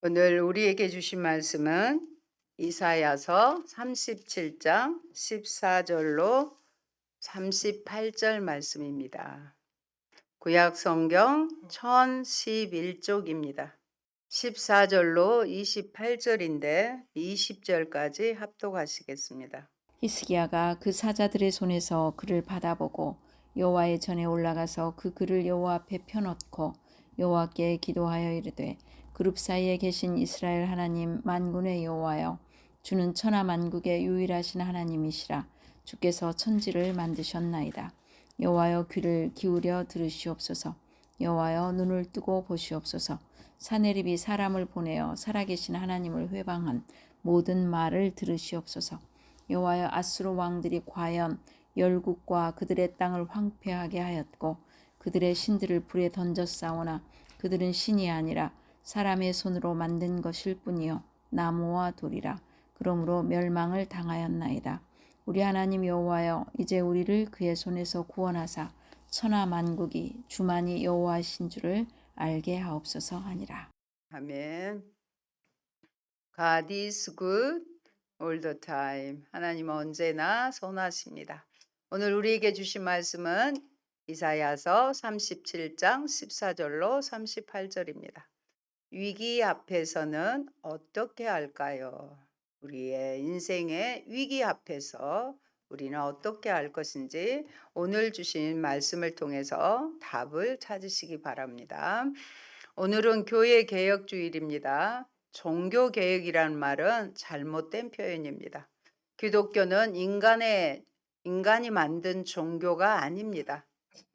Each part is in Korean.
오늘 우리에게 주신 말씀은 이사야서 37장 14절로 38절 말씀입니다. 구약 성경 1011쪽입니다. 14절로 28절인데 20절까지 합독하시겠습니다. 히스기야가 그 사자들의 손에서 그를 받아보고 여호와의 전에 올라가서 그 글을 여호와 앞에 펴놓고 여호와께 기도하여 이르되 그룹 사이에 계신 이스라엘 하나님 만군의 여호와여 주는 천하 만국의 유일하신 하나님이시라. 주께서 천지를 만드셨나이다. 여호와여 귀를 기울여 들으시옵소서. 여호와여 눈을 뜨고 보시옵소서. 사내립이 사람을 보내어 살아계신 하나님을 회방한 모든 말을 들으시옵소서. 여호와여 아수르 왕들이 과연 열국과 그들의 땅을 황폐하게 하였고 그들의 신들을 불에 던져 싸우나 그들은 신이 아니라 사람의 손으로 만든 것일 뿐이요 나무와 돌이라 그러므로 멸망을 당하였나이다 우리 하나님 여호와여 이제 우리를 그의 손에서 구원하사 천하 만국이 주만이 여호와신 줄을 알게 하옵소서 하니라 아멘. God is good all the time. 하나님은 언제나 선하십니다. 오늘 우리에게 주신 말씀은 이사야서 37장 14절로 38절입니다. 위기 앞에서는 어떻게 할까요? 우리의 인생의 위기 앞에서 우리는 어떻게 할 것인지 오늘 주신 말씀을 통해서 답을 찾으시기 바랍니다. 오늘은 교회 개혁 주일입니다. 종교 개혁이란 말은 잘못된 표현입니다. 기독교는 인간의 인간이 만든 종교가 아닙니다.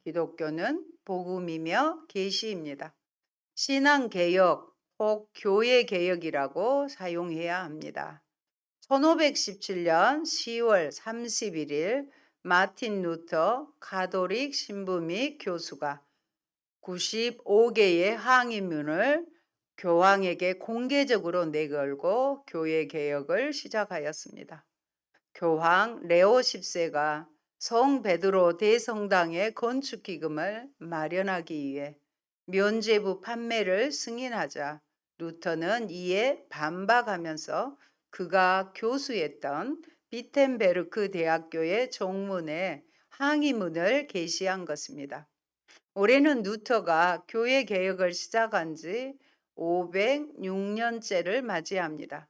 기독교는 복음이며 계시입니다. 신앙 개혁 혹 교회 개혁이라고 사용해야 합니다. 1517년 10월 31일 마틴 루터 가톨릭 신부 및 교수가 95개의 항의문을 교황에게 공개적으로 내걸고 교회 개혁을 시작하였습니다. 교황 레오 10세가 성 베드로 대성당의 건축 기금을 마련하기 위해 면죄부 판매를 승인하자 루터는 이에 반박하면서 그가 교수였던 비텐베르크 대학교의 정문에 항의문을 게시한 것입니다. 올해는 루터가 교회 개혁을 시작한 지 506년째를 맞이합니다.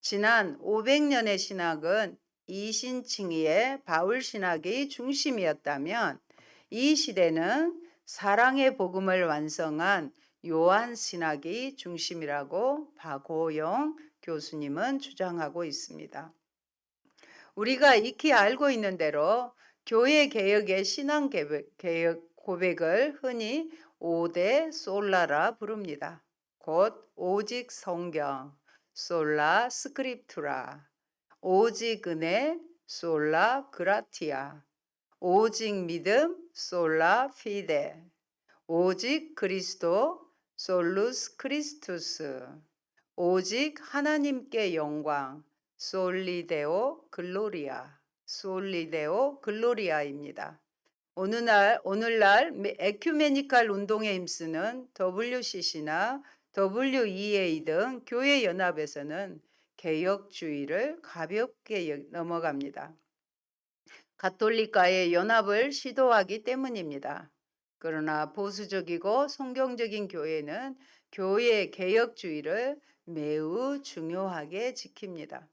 지난 500년의 신학은 이신칭의의 바울 신학이 중심이었다면 이 시대는 사랑의 복음을 완성한 요한 신학이 중심이라고 박호영 교수님은 주장하고 있습니다. 우리가 익히 알고 있는 대로 교회 개혁의 신앙 개혁 고백을 흔히 5대 솔라라 부릅니다. 곧 오직 성경, 솔라 스크립투라, 오직 은혜, 솔라 그라티아, 오직 믿음, 솔라 피데, 오직 그리스도, 솔루스 크리스투스, 오직 하나님께 영광, 솔리데오 글로리아, 솔리데오 글로리아입니다. 오늘날 오늘날 에큐메니칼 운동에 힘쓰는 WCC나 WEA 등 교회 연합에서는 개혁주의를 가볍게 넘어갑니다. 가톨릭과의 연합을 시도하기 때문입니다. 그러나 보수적이고 성경적인 교회는 교회의 개혁주의를 매우 중요하게 지킵니다.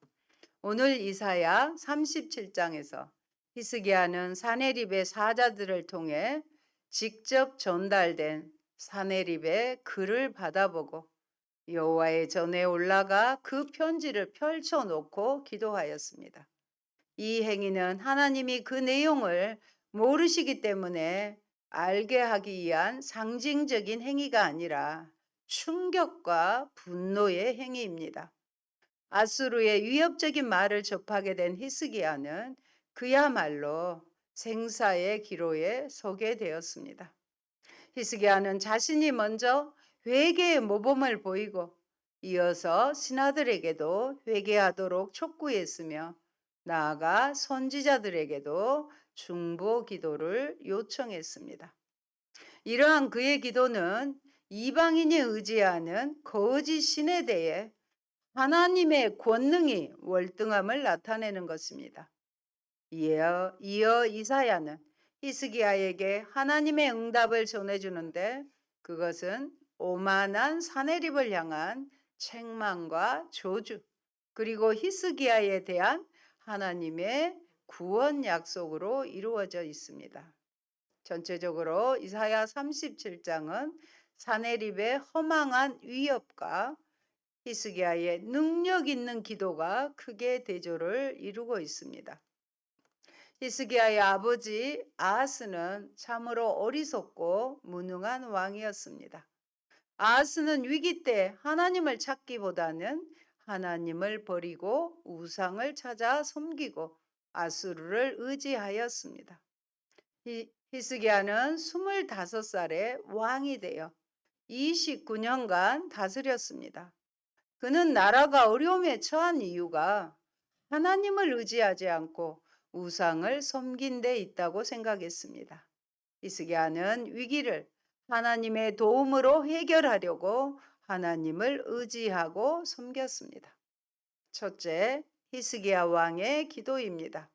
오늘 이사야 37장에서 히스기야는 사내립의 사자들을 통해 직접 전달된 사내립의 글을 받아보고 여호와의 전에 올라가 그 편지를 펼쳐놓고 기도하였습니다. 이 행위는 하나님이 그 내용을 모르시기 때문에 알게 하기 위한 상징적인 행위가 아니라 충격과 분노의 행위입니다. 아수르의 위협적인 말을 접하게 된 히스기야는 그야말로 생사의 기로에 서게 되었습니다. 히스기야는 자신이 먼저 회개의 모범을 보이고 이어서 신하들에게도 회개하도록 촉구했으며 나아가 선지자들에게도 중보 기도를 요청했습니다. 이러한 그의 기도는 이방인이 의지하는 거짓 신에 대해 하나님의 권능이 월등함을 나타내는 것입니다. 이어, 이어 이사야는 히스기야에게 하나님의 응답을 전해주는데 그것은 오만한 사내립을 향한 책망과 조주 그리고 히스기야에 대한 하나님의 구원 약속으로 이루어져 있습니다. 전체적으로 이사야 37장은 사내립의 허망한 위협과 히스기야의 능력 있는 기도가 크게 대조를 이루고 있습니다. 히스기야의 아버지 아하스는 참으로 어리석고 무능한 왕이었습니다. 아하스는 위기 때 하나님을 찾기보다는 하나님을 버리고 우상을 찾아 섬기고 아수르를 의지하였습니다. 히, 히스기야는 25살에 왕이 되어 29년간 다스렸습니다. 그는 나라가 어려움에 처한 이유가 하나님을 의지하지 않고 우상을 섬긴 데 있다고 생각했습니다. 히스기야는 위기를 하나님의 도움으로 해결하려고 하나님을 의지하고 섬겼습니다. 첫째, 히스기야 왕의 기도입니다.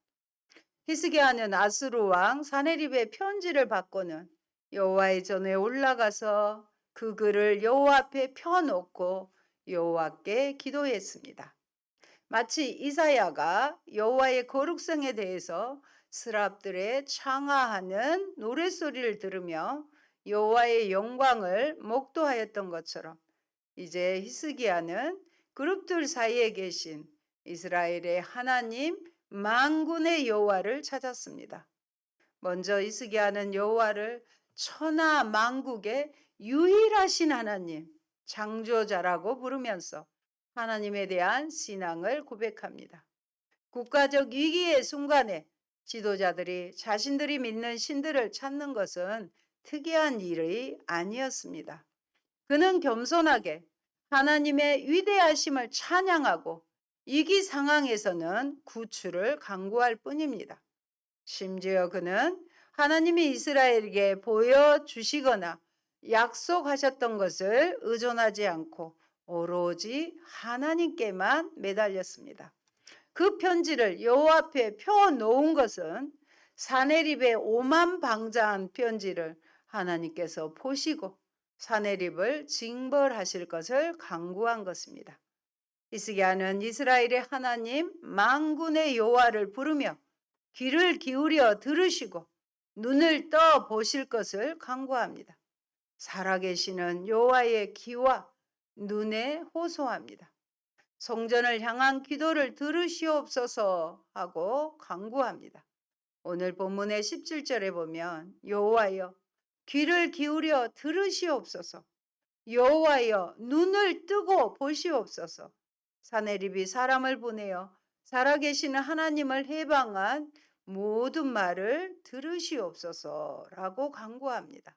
히스기야는 아수르 왕 사네립의 편지를 받고는 여호와의 전에 올라가서 그 글을 여호와 앞에 펴놓고 여호와께 기도했습니다. 마치 이사야가 여호와의 거룩성에 대해서 스랍들의 창하하는 노랫소리를 들으며 여호와의 영광을 목도하였던 것처럼 이제 히스기야는 그룹들 사이에 계신 이스라엘의 하나님 만군의 여호와를 찾았습니다. 먼저 히스기야는 여호와를 천하 만국의 유일하신 하나님 창조자라고 부르면서 하나님에 대한 신앙을 고백합니다. 국가적 위기의 순간에 지도자들이 자신들이 믿는 신들을 찾는 것은 특이한 일이 아니었습니다. 그는 겸손하게 하나님의 위대하심을 찬양하고 위기 상황에서는 구출을 강구할 뿐입니다. 심지어 그는 하나님이 이스라엘에게 보여주시거나 약속하셨던 것을 의존하지 않고 오로지 하나님께만 매달렸습니다. 그 편지를 여호와 앞에 펴 놓은 것은 사내립의 오만 방자한 편지를 하나님께서 보시고 사내립을 징벌하실 것을 강구한 것입니다. 이스기야는 이스라엘의 하나님 만군의 여호와를 부르며 귀를 기울여 들으시고 눈을 떠 보실 것을 강구합니다. 살아계시는 여호와의 귀와 눈에 호소합니다. 성전을 향한 기도를 들으시옵소서 하고 강구합니다. 오늘 본문의 17절에 보면 여호와여 귀를 기울여 들으시옵소서 여호와여 눈을 뜨고 보시옵소서 사내립이 사람을 보내어 살아계시는 하나님을 해방한 모든 말을 들으시옵소서라고 강구합니다.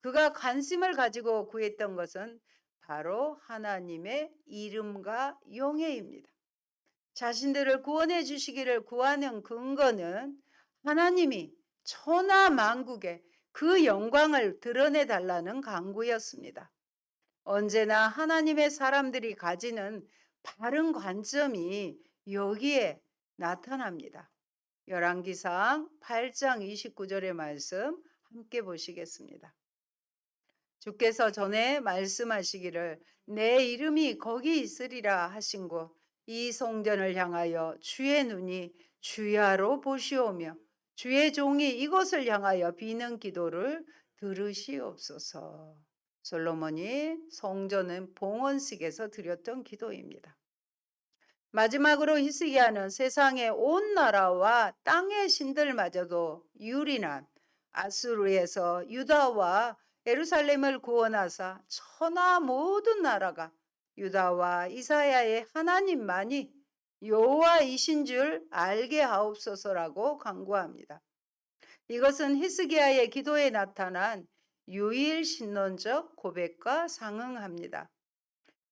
그가 관심을 가지고 구했던 것은 바로 하나님의 이름과 용해입니다. 자신들을 구원해 주시기를 구하는 근거는 하나님이 천하 만국에 그 영광을 드러내 달라는 강구였습니다. 언제나 하나님의 사람들이 가지는 바른 관점이 여기에 나타납니다. 열왕기상 8장 29절의 말씀 함께 보시겠습니다. 주께서 전에 말씀하시기를 내 이름이 거기 있으리라 하신 곳 이 성전을 향하여 주의 눈이 주야로 보시오며 주의 종이 이곳을 향하여 비는 기도를 들으시옵소서. 솔로몬이 성전은 봉헌식에서 드렸던 기도입니다. 마지막으로 히스기야는 세상의 온 나라와 땅의 신들마저도 유린한 아수르에서 유다와 예루살렘을 구원하사 천하 모든 나라가 유다와 이사야의 하나님만이 여호와이신 줄 알게 하옵소서라고 강구합니다. 이것은 히스기야의 기도에 나타난 유일 신론적 고백과 상응합니다.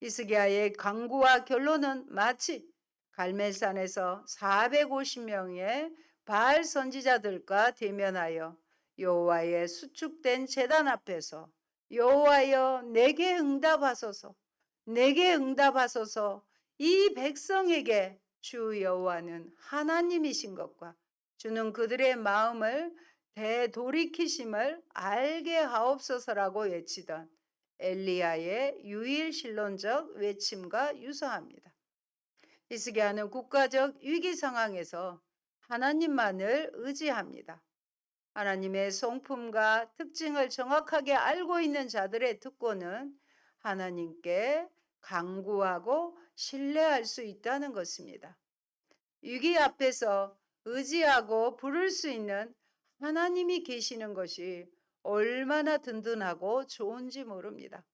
히스기야의 강구와 결론은 마치 갈멜산에서 450명의 바알 선지자들과 대면하여 여호와의 수축된 제단 앞에서 여호와여 내게 응답하소서 내게 응답하소서 이 백성에게 주 여호와는 하나님이신 것과 주는 그들의 마음을 되돌이키심을 알게 하옵소서라고 외치던 엘리야의 유일 신론적 외침과 유사합니다. 히스기야는 국가적 위기 상황에서 하나님만을 의지합니다. 하나님의 성품과 특징을 정확하게 알고 있는 자들의 특권은 하나님께 강구하고 신뢰할 수 있다는 것입니다. 위기 앞에서 의지하고 부를 수 있는 하나님이 계시는 것이 얼마나 든든하고 좋은지 모릅니다.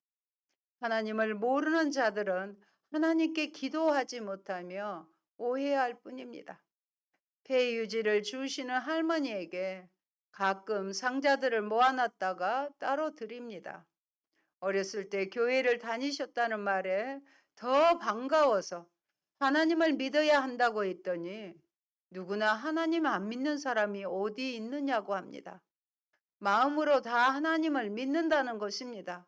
하나님을 모르는 자들은 하나님께 기도하지 못하며 오해할 뿐입니다. 폐유지를 주시는 할머니에게 가끔 상자들을 모아놨다가 따로 드립니다. 어렸을 때 교회를 다니셨다는 말에 더 반가워서 하나님을 믿어야 한다고 했더니 누구나 하나님 안 믿는 사람이 어디 있느냐고 합니다. 마음으로 다 하나님을 믿는다는 것입니다.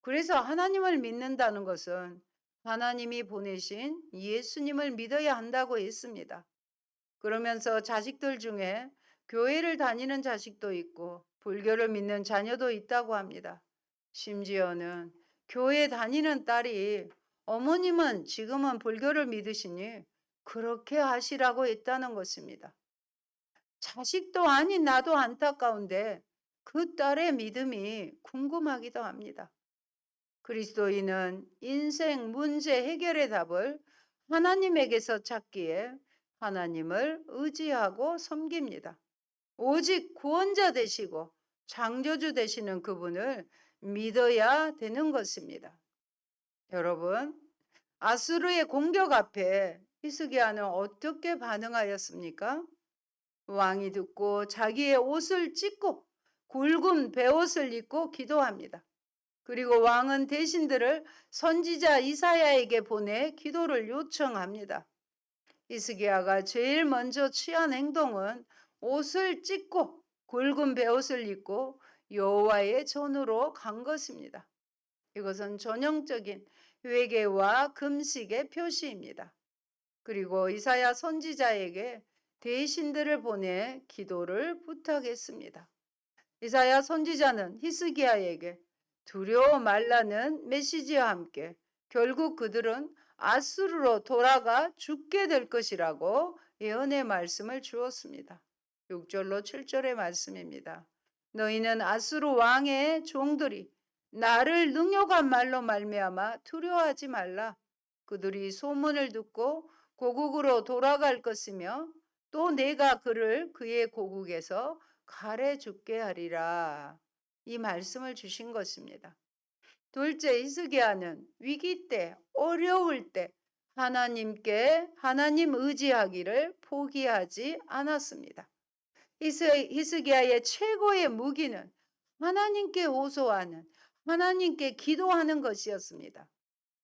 그래서 하나님을 믿는다는 것은 하나님이 보내신 예수님을 믿어야 한다고 했습니다. 그러면서 자식들 중에 교회를 다니는 자식도 있고 불교를 믿는 자녀도 있다고 합니다. 심지어는 교회 다니는 딸이 어머님은 지금은 불교를 믿으시니 그렇게 하시라고 했다는 것입니다. 자식도 아닌 나도 안타까운데 그 딸의 믿음이 궁금하기도 합니다. 그리스도인은 인생 문제 해결의 답을 하나님에게서 찾기에 하나님을 의지하고 섬깁니다. 오직 구원자 되시고 창조주 되시는 그분을 믿어야 되는 것입니다. 여러분, 아수르의 공격 앞에 히스기야는 어떻게 반응하였습니까? 왕이 듣고 자기의 옷을 찢고 굵은 베옷을 입고 기도합니다. 그리고 왕은 대신들을 선지자 이사야에게 보내 기도를 요청합니다. 히스기야가 제일 먼저 취한 행동은 옷을 찢고 굵은 베옷을 입고 여호와의 전으로 간 것입니다. 이것은 전형적인 회개와 금식의 표시입니다. 그리고 이사야 선지자에게 대신들을 보내 기도를 부탁했습니다. 이사야 선지자는 히스기야에게 두려워 말라는 메시지와 함께 결국 그들은 아수르로 돌아가 죽게 될 것이라고 예언의 말씀을 주었습니다. 6절로 7절의 말씀입니다. 너희는 아수르 왕의 종들이 나를 능욕한 말로 말미암아 두려워하지 말라. 그들이 소문을 듣고 고국으로 돌아갈 것이며 또 내가 그를 그의 고국에서 가래 죽게 하리라. 이 말씀을 주신 것입니다. 둘째 히스기야는 위기 때, 어려울 때 하나님께 하나님 의지하기를 포기하지 않았습니다. 히스, 히스기야의 최고의 무기는 하나님께 호소하는 하나님께 기도하는 것이었습니다.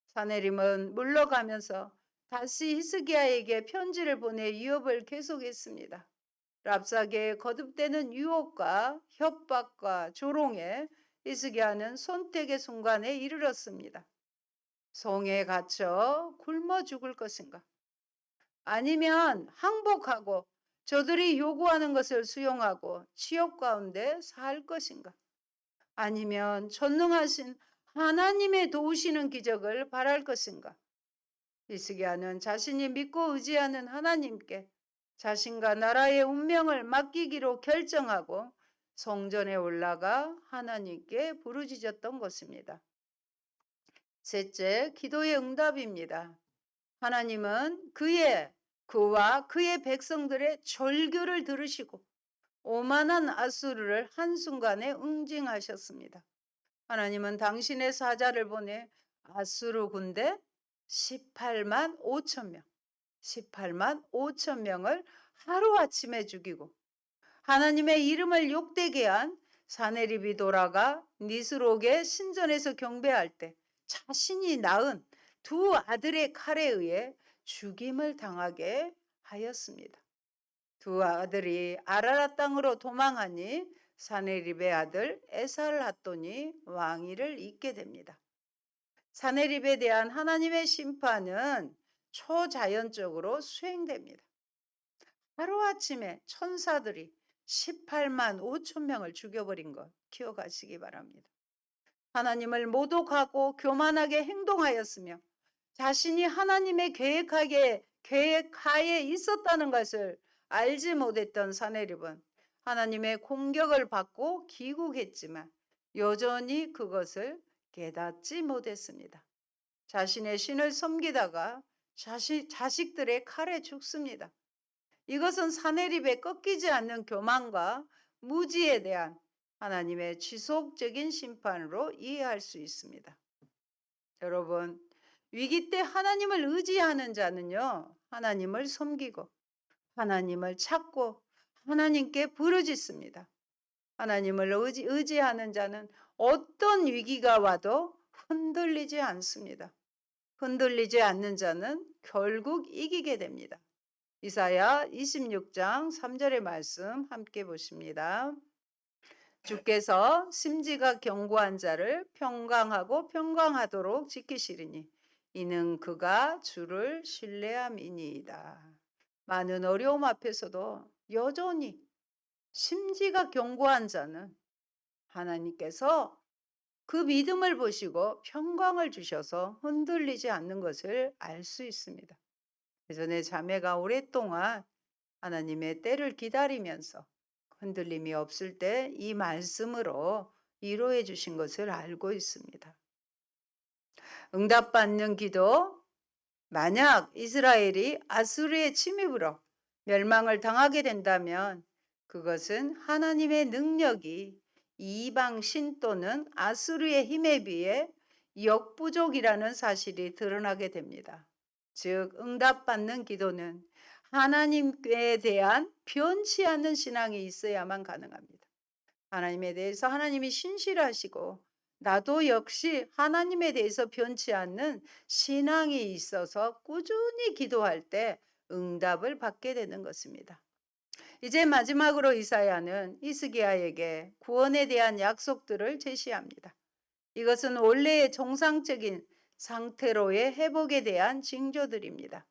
사내림은 물러가면서 다시 히스기야에게 편지를 보내 유업을 계속했습니다. 랍사계의 거듭되는 유혹과 협박과 조롱에 히스기야는 손택의 순간에 이르렀습니다. 성에 갇혀 굶어 죽을 것인가? 아니면 항복하고 저들이 요구하는 것을 수용하고 취업 가운데 살 것인가? 아니면 전능하신 하나님의 도우시는 기적을 바랄 것인가? 히스기야는 자신이 믿고 의지하는 하나님께 자신과 나라의 운명을 맡기기로 결정하고 성전에 올라가 하나님께 부르짖었던 것입니다. 셋째, 기도의 응답입니다. 하나님은 그의 그와 그의 백성들의 절규를 들으시고 오만한 아수르를 한순간에 응징하셨습니다. 하나님은 당신의 사자를 보내 아수르 군대 18만 5천 명, 18만 5천 명을 하루아침에 죽이고 하나님의 이름을 욕되게 한 사내립이 돌아가 니스록의 신전에서 경배할 때 자신이 낳은 두 아들의 칼에 의해 죽임을 당하게 하였습니다. 두 아들이 아라라 땅으로 도망하니 사네립의 아들 에살핫돈이 왕위를 잇게 됩니다. 사네립에 대한 하나님의 심판은 초자연적으로 수행됩니다. 하루아침에 천사들이 18만 5천 명을 죽여버린 것 기억하시기 바랍니다. 하나님을 모독하고 교만하게 행동하였으며 자신이 하나님의 계획하게 계획하에 있었다는 것을 알지 못했던 사내립은 하나님의 공격을 받고 기국했지만 여전히 그것을 깨닫지 못했습니다. 자신의 신을 섬기다가 자식, 자식들의 칼에 죽습니다. 이것은 사내립의 꺾이지 않는 교만과 무지에 대한 하나님의 지속적인 심판으로 이해할 수 있습니다. 여러분, 위기 때 하나님을 의지하는 자는요, 하나님을 섬기고, 하나님을 찾고, 하나님께 부르짖습니다. 하나님을 의지, 의지하는 자는 어떤 위기가 와도 흔들리지 않습니다. 흔들리지 않는 자는 결국 이기게 됩니다. 이사야 26장 3절의 말씀 함께 보십니다. 주께서 심지가 견고한 자를 평강하고 평강하도록 지키시리니 이는 그가 주를 신뢰함이니이다. 많은 어려움 앞에서도 여전히 심지가 견고한 자는 하나님께서 그 믿음을 보시고 평강을 주셔서 흔들리지 않는 것을 알 수 있습니다. 예전에 자매가 오랫동안 하나님의 때를 기다리면서 흔들림이 없을 때 이 말씀으로 위로해 주신 것을 알고 있습니다. 응답받는 기도 만약 이스라엘이 아수르의 침입으로 멸망을 당하게 된다면 그것은 하나님의 능력이 이방 신 또는 아수르의 힘에 비해 역부족이라는 사실이 드러나게 됩니다. 즉 응답받는 기도는 하나님에 대한 변치 않는 신앙이 있어야만 가능합니다. 하나님에 대해서 하나님이 신실하시고 나도 역시 하나님에 대해서 변치 않는 신앙이 있어서 꾸준히 기도할 때 응답을 받게 되는 것입니다. 이제 마지막으로 이사야는 이스기야에게 구원에 대한 약속들을 제시합니다. 이것은 원래의 정상적인 상태로의 회복에 대한 징조들입니다.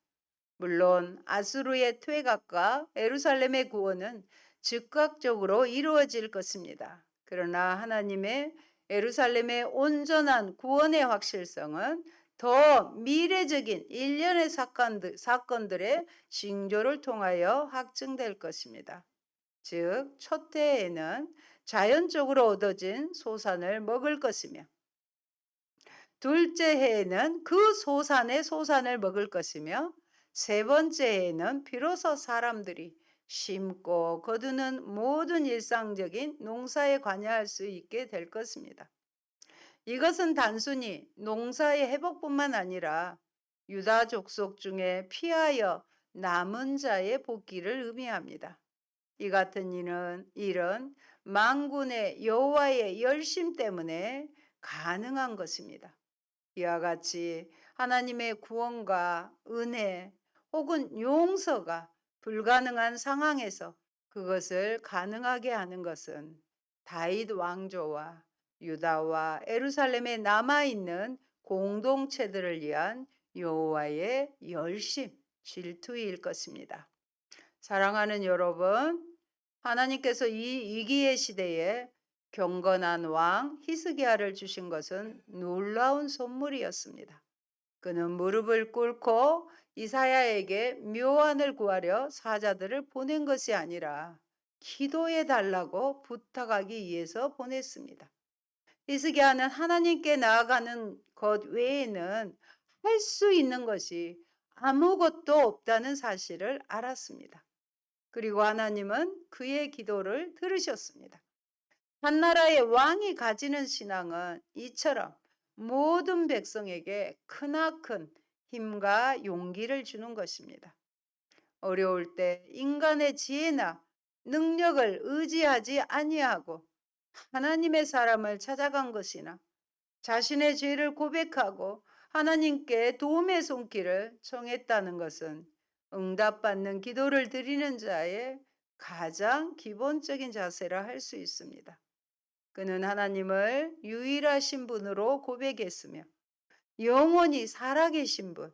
물론 아수르의 퇴각과 에루살렘의 구원은 즉각적으로 이루어질 것입니다. 그러나 하나님의 에루살렘의 온전한 구원의 확실성은 더 미래적인 일련의 사건들, 사건들의 징조를 통하여 확증될 것입니다. 즉, 첫 해에는 자연적으로 얻어진 소산을 먹을 것이며, 둘째 해에는 그 소산의 소산을 먹을 것이며, 세 번째 해에는 비로소 사람들이 심고 거두는 모든 일상적인 농사에 관여할 수 있게 될 것입니다. 이것은 단순히 농사의 회복뿐만 아니라 유다 족속 중에 피하여 남은 자의 복귀를 의미합니다. 이 같은 일은, 일은 망군의 여호와의 열심 때문에 가능한 것입니다. 이와 같이 하나님의 구원과 은혜 혹은 용서가 불가능한 상황에서 그것을 가능하게 하는 것은 다윗 왕조와 유다와 에루살렘에 남아 있는 공동체들을 위한 여호와의 열심, 질투일 것입니다. 사랑하는 여러분, 하나님께서 이 위기의 시대에 경건한 왕 히스기야를 주신 것은 놀라운 선물이었습니다. 그는 무릎을 꿇고 이사야에게 묘안을 구하려 사자들을 보낸 것이 아니라 기도해 달라고 부탁하기 위해서 보냈습니다. 히스기야는 하나님께 나아가는 것 외에는 할 수 있는 것이 아무것도 없다는 사실을 알았습니다. 그리고 하나님은 그의 기도를 들으셨습니다. 한 나라의 왕이 가지는 신앙은 이처럼 모든 백성에게 크나큰 힘과 용기를 주는 것입니다. 어려울 때 인간의 지혜나 능력을 의지하지 아니하고 하나님의 사람을 찾아간 것이나 자신의 죄를 고백하고 하나님께 도움의 손길을 청했다는 것은 응답받는 기도를 드리는 자의 가장 기본적인 자세라 할 수 있습니다. 그는 하나님을 유일하신 분으로 고백했으며 영원히 살아계신 분,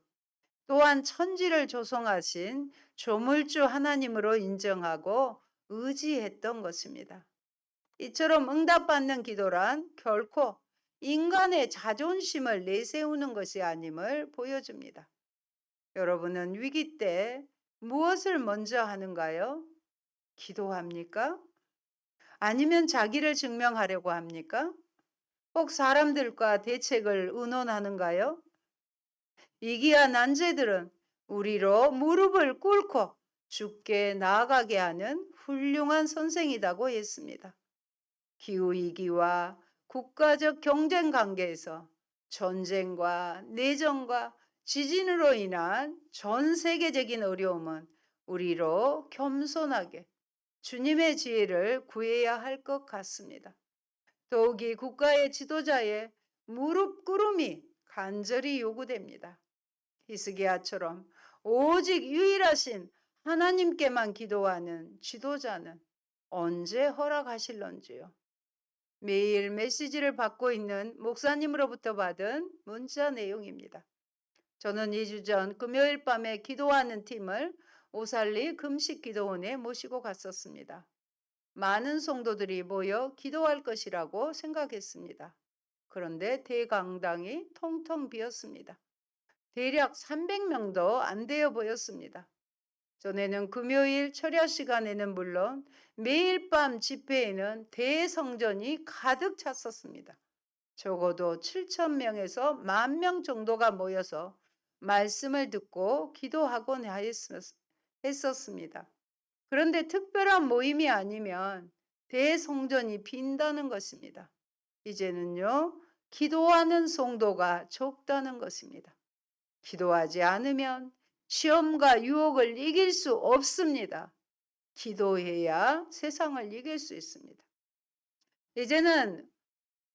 또한 천지를 조성하신 조물주 하나님으로 인정하고 의지했던 것입니다. 이처럼 응답받는 기도란 결코 인간의 자존심을 내세우는 것이 아님을 보여줍니다. 여러분은 위기 때 무엇을 먼저 하는가요? 기도합니까? 아니면 자기를 증명하려고 합니까? 꼭 사람들과 대책을 의논하는가요? 위기와 난제들은 우리로 무릎을 꿇고 죽게 나아가게 하는 훌륭한 선생이라고 했습니다. 기후위기와 국가적 경쟁 관계에서 전쟁과 내전과 지진으로 인한 전 세계적인 어려움은 우리로 겸손하게 주님의 지혜를 구해야 할 것 같습니다. 더욱이 국가의 지도자의 무릎 꿇음이 간절히 요구됩니다. 히스기야처럼 오직 유일하신 하나님께만 기도하는 지도자는 언제 허락하실런지요. 매일 메시지를 받고 있는 목사님으로부터 받은 문자 내용입니다. 저는 2주 전 금요일 밤에 기도하는 팀을 오살리 금식 기도원에 모시고 갔었습니다. 많은 성도들이 모여 기도할 것이라고 생각했습니다. 그런데 대강당이 통통 비었습니다. 대략 300명도 안 되어 보였습니다. 전에는 금요일 철야 시간에는 물론 매일 밤 집회에는 대성전이 가득 찼었습니다. 적어도 7천 명에서 만 명 정도가 모여서 말씀을 듣고 기도하곤 했었습니다. 그런데 특별한 모임이 아니면 대성전이 빈다는 것입니다. 이제는요, 기도하는 성도가 적다는 것입니다. 기도하지 않으면 시험과 유혹을 이길 수 없습니다. 기도해야 세상을 이길 수 있습니다. 이제는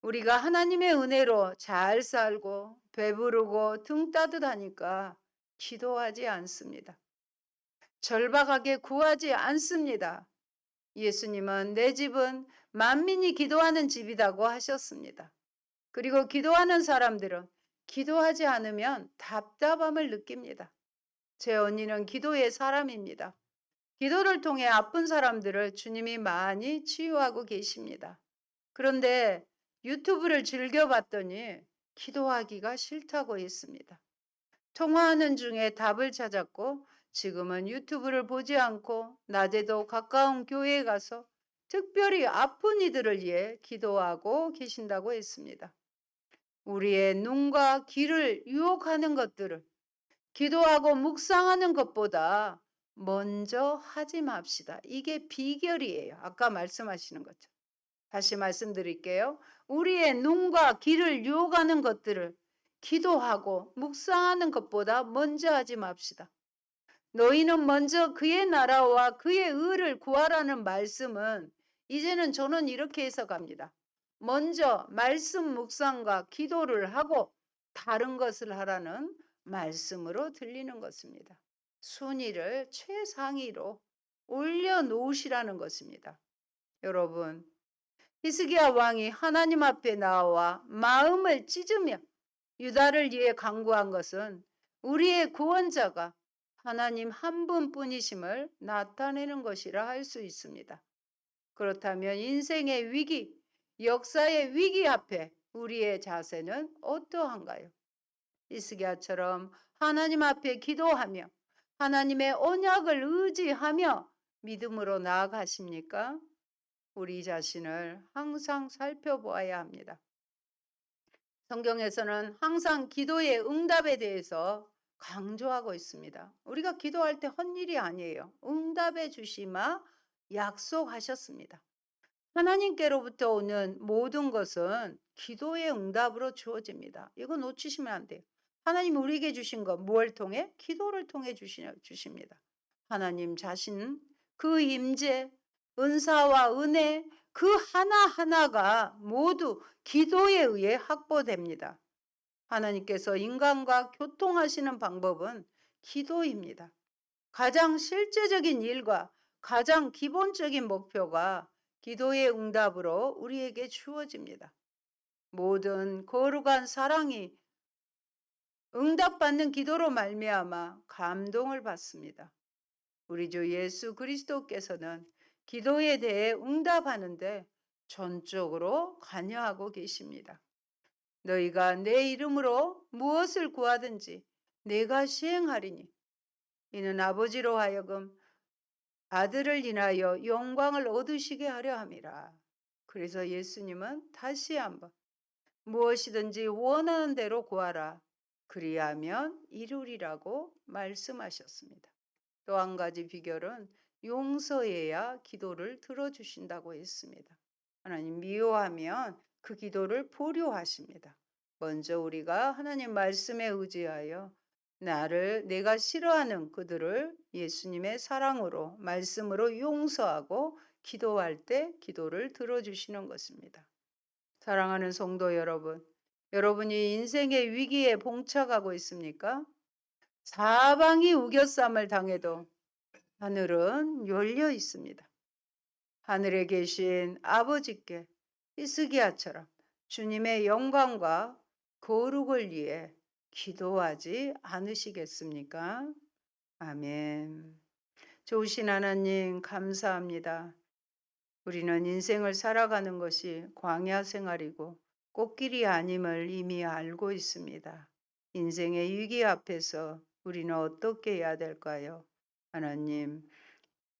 우리가 하나님의 은혜로 잘 살고 배부르고 등 따뜻하니까 기도하지 않습니다. 절박하게 구하지 않습니다. 예수님은 내 집은 만민이 기도하는 집이라고 하셨습니다. 그리고 기도하는 사람들은 기도하지 않으면 답답함을 느낍니다. 제 언니는 기도의 사람입니다. 기도를 통해 아픈 사람들을 주님이 많이 치유하고 계십니다. 그런데 유튜브를 즐겨봤더니 기도하기가 싫다고 했습니다. 통화하는 중에 답을 찾았고 지금은 유튜브를 보지 않고 낮에도 가까운 교회에 가서 특별히 아픈 이들을 위해 기도하고 계신다고 했습니다. 우리의 눈과 귀를 유혹하는 것들을 기도하고 묵상하는 것보다 먼저 하지 맙시다. 이게 비결이에요. 아까 말씀하시는 것처럼. 다시 말씀드릴게요. 우리의 눈과 귀를 유혹하는 것들을 기도하고 묵상하는 것보다 먼저 하지 맙시다. 너희는 먼저 그의 나라와 그의 의를 구하라는 말씀은 이제는 저는 이렇게 해석합니다. 먼저 말씀 묵상과 기도를 하고 다른 것을 하라는 말씀으로 들리는 것입니다. 순위를 최상위로 올려놓으시라는 것입니다. 여러분, 히스기야 왕이 하나님 앞에 나와 마음을 찢으며 유다를 위해 강구한 것은 우리의 구원자가 하나님 한 분뿐이심을 나타내는 것이라 할 수 있습니다. 그렇다면 인생의 위기, 역사의 위기 앞에 우리의 자세는 어떠한가요? 이스기야처럼 하나님 앞에 기도하며 하나님의 언약을 의지하며 믿음으로 나아가십니까? 우리 자신을 항상 살펴보아야 합니다. 성경에서는 항상 기도의 응답에 대해서 강조하고 있습니다. 우리가 기도할 때 헛일이 아니에요. 응답해 주시마 약속하셨습니다. 하나님께로부터 오는 모든 것은 기도의 응답으로 주어집니다. 이거 놓치시면 안 돼요. 하나님 우리에게 주신 것 무엇을 통해? 기도를 통해 주십니다. 하나님 자신 그 임재, 은사와 은혜 그 하나하나가 모두 기도에 의해 확보됩니다. 하나님께서 인간과 교통하시는 방법은 기도입니다. 가장 실제적인 일과 가장 기본적인 목표가 기도의 응답으로 우리에게 주어집니다. 모든 거룩한 사랑이 응답받는 기도로 말미암아 감동을 받습니다. 우리 주 예수 그리스도께서는 기도에 대해 응답하는데 전적으로 관여하고 계십니다. 너희가 내 이름으로 무엇을 구하든지 내가 시행하리니 이는 아버지로 하여금 아들을 인하여 영광을 얻으시게 하려 함이라. 그래서 예수님은 다시 한번 무엇이든지 원하는 대로 구하라. 그리하면 이루리라고 말씀하셨습니다. 또 한 가지 비결은 용서해야 기도를 들어주신다고 했습니다. 하나님 미워하면 그 기도를 보류하십니다. 먼저 우리가 하나님 말씀에 의지하여 나를 내가 싫어하는 그들을 예수님의 사랑으로 말씀으로 용서하고 기도할 때 기도를 들어주시는 것입니다. 사랑하는 성도 여러분, 여러분이 인생의 위기에 봉착하고 있습니까? 사방이 우겨쌈을 당해도 하늘은 열려 있습니다. 하늘에 계신 아버지께 히스기야처럼 주님의 영광과 거룩을 위해 기도하지 않으시겠습니까? 아멘. 좋으신 하나님 감사합니다. 우리는 인생을 살아가는 것이 광야 생활이고 꽃길이 아님을 이미 알고 있습니다. 인생의 위기 앞에서 우리는 어떻게 해야 될까요? 하나님,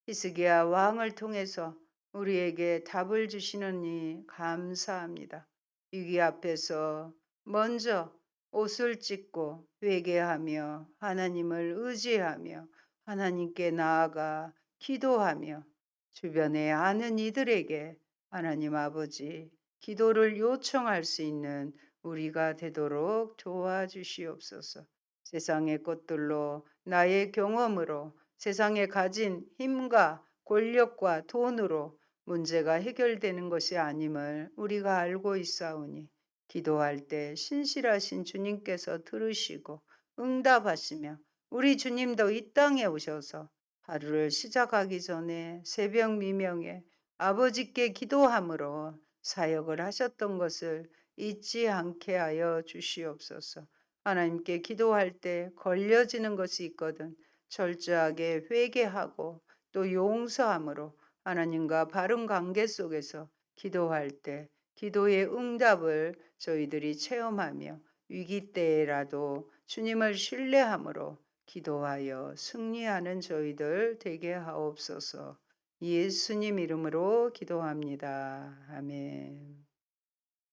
히스기야 왕을 통해서 우리에게 답을 주시느니 감사합니다. 위기 앞에서 먼저 옷을 찢고 회개하며 하나님을 의지하며 하나님께 나아가 기도하며 주변에 아는 이들에게 하나님 아버지 기도를 요청할 수 있는 우리가 되도록 도와주시옵소서. 세상의 것들로 나의 경험으로 세상에 가진 힘과 권력과 돈으로 문제가 해결되는 것이 아님을 우리가 알고 있사오니 기도할 때 신실하신 주님께서 들으시고 응답하시며 우리 주님도 이 땅에 오셔서 하루를 시작하기 전에 새벽 미명에 아버지께 기도함으로 사역을 하셨던 것을 잊지 않게 하여 주시옵소서. 하나님께 기도할 때 걸려지는 것이 있거든 철저하게 회개하고 또 용서함으로 하나님과 바른 관계 속에서 기도할 때 기도의 응답을 저희들이 체험하며 위기 때라도 주님을 신뢰함으로 기도하여 승리하는 저희들 되게 하옵소서. 예수님 이름으로 기도합니다. 아멘.